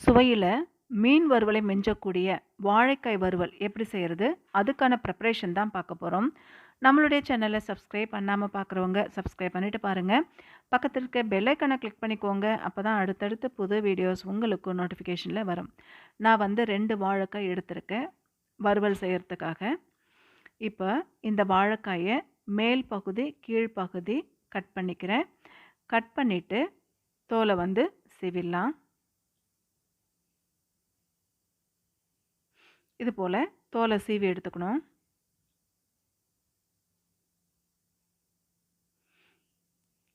சுவையில் மீன் வறுவலை மிஞ்சக்கூடிய வாழைக்காய் வறுவல் எப்படி செய்கிறது அதுக்கான ப்ரிப்ரேஷன் தான் பார்க்க போகிறோம் நம்மளுடைய சேனலை சப்ஸ்கிரைப் பண்ணாமல் பார்க்குறவங்க சப்ஸ்கிரைப் பண்ணிவிட்டு பாருங்கள் பக்கத்தில் இருக்க பெல்லைக்கனை கிளிக் பண்ணிக்கோங்க. அப்போ தான் அடுத்தடுத்து புது வீடியோஸ் உங்களுக்கு நோட்டிஃபிகேஷனில் வரும். நான் வந்து ரெண்டு வாழைக்காய் எடுத்திருக்கேன் வறுவல் செய்கிறதுக்காக இப்போ இந்த வாழைக்காயை மேல் பகுதி கீழ்ப்பகுதி கட் பண்ணிக்கிறேன். கட் பண்ணிவிட்டு தோலை வந்து சிவிடலாம். இது போல் தோலை சீவி எடுத்துக்கணும்.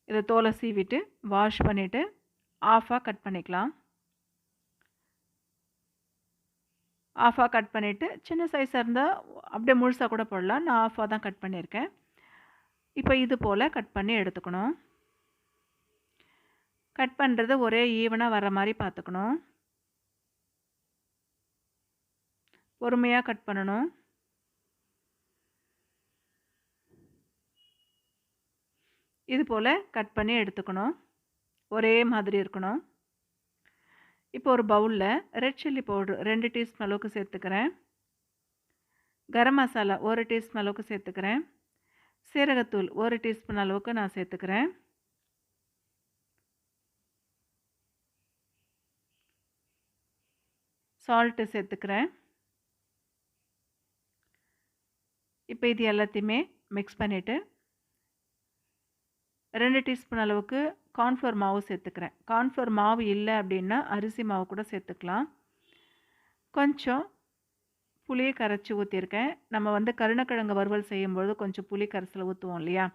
இதை தோலை சீவிட்டு வாஷ் பண்ணிவிட்டு ஆஃபாக கட் பண்ணிக்கலாம். ஆஃபாக கட் பண்ணிவிட்டு சின்ன சைஸாக இருந்தால் அப்படியே முழுசாக கூட போடலாம். நான் ஆஃபாக தான் கட் பண்ணியிருக்கேன். இப்போ இது போல் கட் பண்ணி எடுத்துக்கணும். கட் பண்ணுறது ஒரே ஈவனாக வர மாதிரி பார்த்துக்கணும். பொறுமையாக கட் பண்ணணும். இது போல் கட் பண்ணி எடுத்துக்கணும். ஒரே மாதிரி இருக்கணும். இப்போ ஒரு பவுலில் ரெட் சில்லி பவுட்ரு ரெண்டு டீஸ்பூன் அளவுக்கு சேர்த்துக்கிறேன். கரம் மசாலா ஒரு டீஸ்பூன் அளவுக்கு சேர்த்துக்கிறேன். சீரகத்தூள் ஒரு டீஸ்பூன் அளவுக்கு நான் சேர்த்துக்கிறேன். சால்ட்டு சேர்த்துக்கிறேன். இப்போ இது எல்லாத்தையுமே மிக்ஸ் பண்ணிவிட்டு ரெண்டு டீஸ்பூன் அளவுக்கு கார்ன்ஃப்ளவர் மாவு சேர்த்துக்கிறேன். கார்ன்ஃப்ளவர் மாவு இல்லை அப்படின்னா அரிசி மாவு கூட சேர்த்துக்கலாம். கொஞ்சம் புளியை கரைச்சி ஊற்றிருக்கேன் நம்ம வந்து கருணக்கிழங்கு வறுவல் செய்யும்பொழுது கொஞ்சம் புளி கரைசல் ஊற்றுவோம் இல்லையா?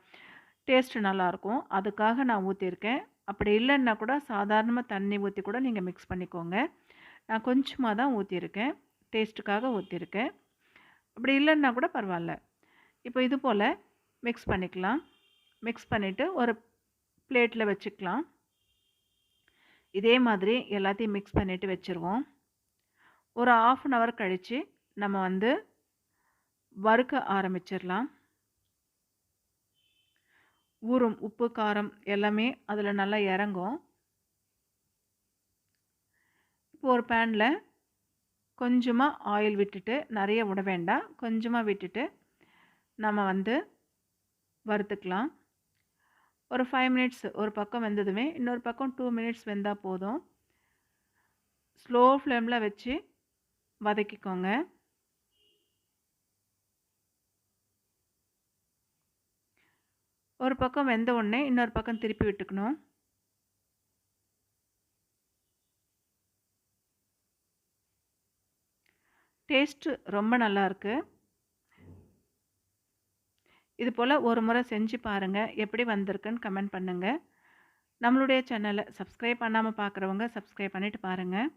டேஸ்ட்டு நல்லாயிருக்கும். அதுக்காக நான் ஊற்றிருக்கேன் அப்படி இல்லைன்னா கூட சாதாரணமாக தண்ணி ஊற்றி கூட நீங்கள் மிக்ஸ் பண்ணிக்கோங்க. நான் கொஞ்சமாக தான் ஊற்றிருக்கேன் டேஸ்ட்டுக்காக ஊற்றிருக்கேன் அப்படி இல்லைன்னா கூட பரவாயில்ல. இப்போ இது போல் மிக்ஸ் பண்ணிக்கலாம். மிக்ஸ் பண்ணிவிட்டு ஒரு பிளேட்டில் வச்சுக்கலாம். இதே மாதிரி எல்லாத்தையும் மிக்ஸ் பண்ணிவிட்டு வச்சுருவோம். ஒரு ஆஃப் அன் ஹவர் கழித்து நம்ம வந்து வறுக்க ஆரம்பிச்சிடலாம். ஊறும் உப்பு காரம் எல்லாமே அதில் நல்லா இறங்கும். இப்போ ஒரு பேனில் கொஞ்சமாக ஆயில் விட்டுட்டு நிறைய விட வேண்டாம். கொஞ்சமாக விட்டுட்டு நம்ம வந்து வறுத்துக்கலாம். ஒரு ஃபைவ் மினிட்ஸ் ஒரு பக்கம் வெந்ததுமே இன்னொரு பக்கம் டூ மினிட்ஸ் வெந்தால் போதும். ஸ்லோ ஃப்ளேமில் வச்சு வதக்கிக்கோங்க. ஒரு பக்கம் வெந்த உடனே இன்னொரு பக்கம் திருப்பி விட்டுக்கணும். டேஸ்ட்டு ரொம்ப நல்லாயிருக்கு இது போல் ஒரு முறை செஞ்சு பாருங்கள் எப்படி வந்திருக்குன்னு கமெண்ட் பண்ணுங்கள் நம்மளுடைய சேனலை சப்ஸ்கிரைப் பண்ணாமல் பார்க்குறவங்க சப்ஸ்கிரைப் பண்ணிவிட்டு பாருங்கள்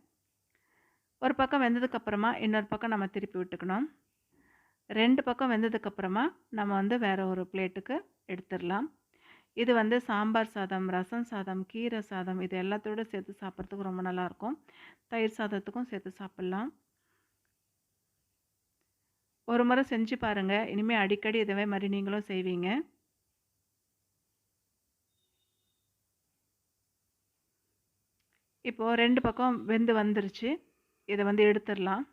ஒரு பக்கம் வெந்ததுக்கப்புறமா இன்னொரு பக்கம் நம்ம திருப்பி விட்டுக்கணும். ரெண்டு பக்கம் வெந்ததுக்கப்புறமா நம்ம வந்து வேறு ஒரு பிளேட்டுக்கு எடுத்துடலாம். இது வந்து சாம்பார் சாதம் ரசம் சாதம் கீரை சாதம் இது எல்லாத்தோடு சேர்த்து சாப்பிட்றதுக்கு ரொம்ப நல்லாயிருக்கும் தயிர் சாதத்துக்கும் சேர்த்து சாப்பிட்லாம். ஒரு முறை செஞ்சு பாருங்கள் இனிமேல் அடிக்கடி இதே மாதிரி நீங்களும் செய்வீங்க. இப்போது ரெண்டு பக்கம் வெந்து வந்துருச்சு. இதை வந்து எடுத்துடலாம்.